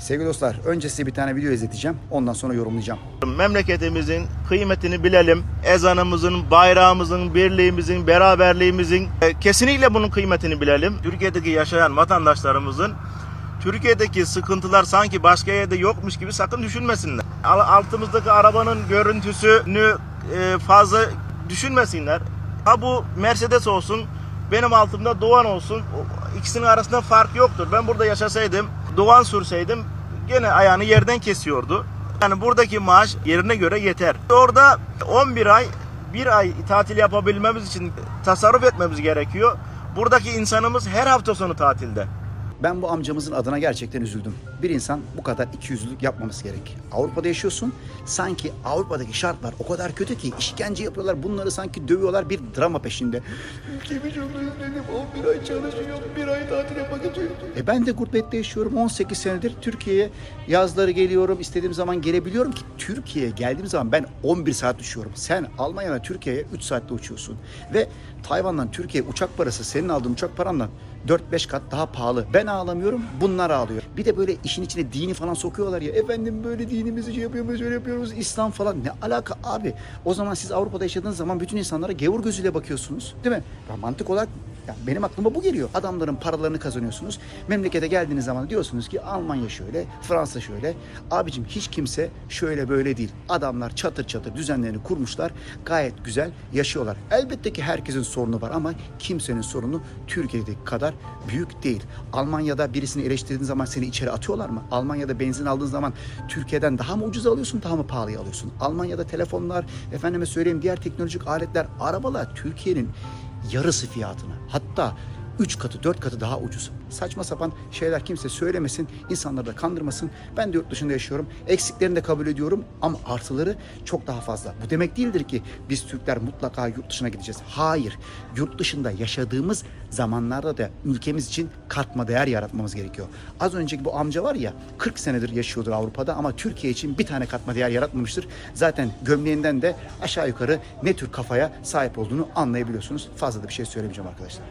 Sevgili dostlar, önce size bir tane video izleteceğim. Ondan sonra yorumlayacağım. Memleketimizin kıymetini bilelim. Ezanımızın, bayrağımızın, birliğimizin, beraberliğimizin e, kesinlikle bunun kıymetini bilelim. Türkiye'deki yaşayan vatandaşlarımızın Türkiye'deki sıkıntılar sanki başka yerde yokmuş gibi sakın düşünmesinler. Al- Altımızdaki arabanın görüntüsünü e, fazla düşünmesinler. Ha bu Mercedes olsun, benim altımda Doğan olsun. İkisinin arasında fark yoktur. Ben burada yaşasaydım, Doğan sürseydim gene ayağını yerden kesiyordu. Yani buradaki maaş yerine göre yeter. Orada 11 ay, bir ay tatil yapabilmemiz için tasarruf etmemiz gerekiyor. Buradaki insanımız her hafta sonu tatilde. Ben bu amcamızın adına gerçekten üzüldüm. Bir insan bu kadar ikiyüzlülük yapmaması gerek. Avrupa'da yaşıyorsun. Sanki Avrupa'daki şartlar o kadar kötü ki işkence yapıyorlar. Bunları sanki dövüyorlar bir drama peşinde. Ülkemi çok özledim. 11 ay çalışıyorum. Bir ay tatil yapmak için. E ben de gurbette yaşıyorum. 18 senedir Türkiye'ye yazları geliyorum. istediğim zaman gelebiliyorum ki Türkiye'ye geldiğim zaman ben 11 saat uçuyorum. Sen Almanya'dan Türkiye'ye 3 saatte uçuyorsun. Ve Tayvan'dan Türkiye'ye uçak parası senin aldığın uçak paranla 4-5 kat daha pahalı. Ben ağlamıyorum, bunlar ağlıyor. Bir de böyle işin içine dini falan sokuyorlar ya. Efendim böyle dinimizi şey yapıyoruz, şöyle yapıyoruz, İslam falan. Ne alaka abi? O zaman siz Avrupa'da yaşadığınız zaman bütün insanlara gevur gözüyle bakıyorsunuz. Değil mi? Ya mantık olarak ya benim aklıma bu geliyor. Adamların paralarını kazanıyorsunuz. Memlekete geldiğiniz zaman diyorsunuz ki Almanya şöyle, Fransa şöyle. Abicim hiç kimse şöyle böyle değil. Adamlar çatır çatır düzenlerini kurmuşlar. Gayet güzel yaşıyorlar. Elbette ki herkesin sorunu var ama kimsenin sorunu Türkiye'deki kadar büyük değil. Almanya'da birisini eleştirdiğin zaman seni içeri atıyorlar mı? Almanya'da benzin aldığın zaman Türkiye'den daha mı ucuz alıyorsun, daha mı pahalıya alıyorsun? Almanya'da telefonlar, efendime söyleyeyim diğer teknolojik aletler, arabalar Türkiye'nin yarısı fiyatına. Hatta 3 katı 4 katı daha ucuz. Saçma sapan şeyler kimse söylemesin, insanları da kandırmasın. Ben de yurt dışında yaşıyorum. Eksiklerini de kabul ediyorum ama artıları çok daha fazla. Bu demek değildir ki biz Türkler mutlaka yurt dışına gideceğiz. Hayır. Yurt dışında yaşadığımız zamanlarda da ülkemiz için katma değer yaratmamız gerekiyor. Az önceki bu amca var ya 40 senedir yaşıyordur Avrupa'da ama Türkiye için bir tane katma değer yaratmamıştır. Zaten gömleğinden de aşağı yukarı ne tür kafaya sahip olduğunu anlayabiliyorsunuz. Fazla da bir şey söylemeyeceğim arkadaşlar.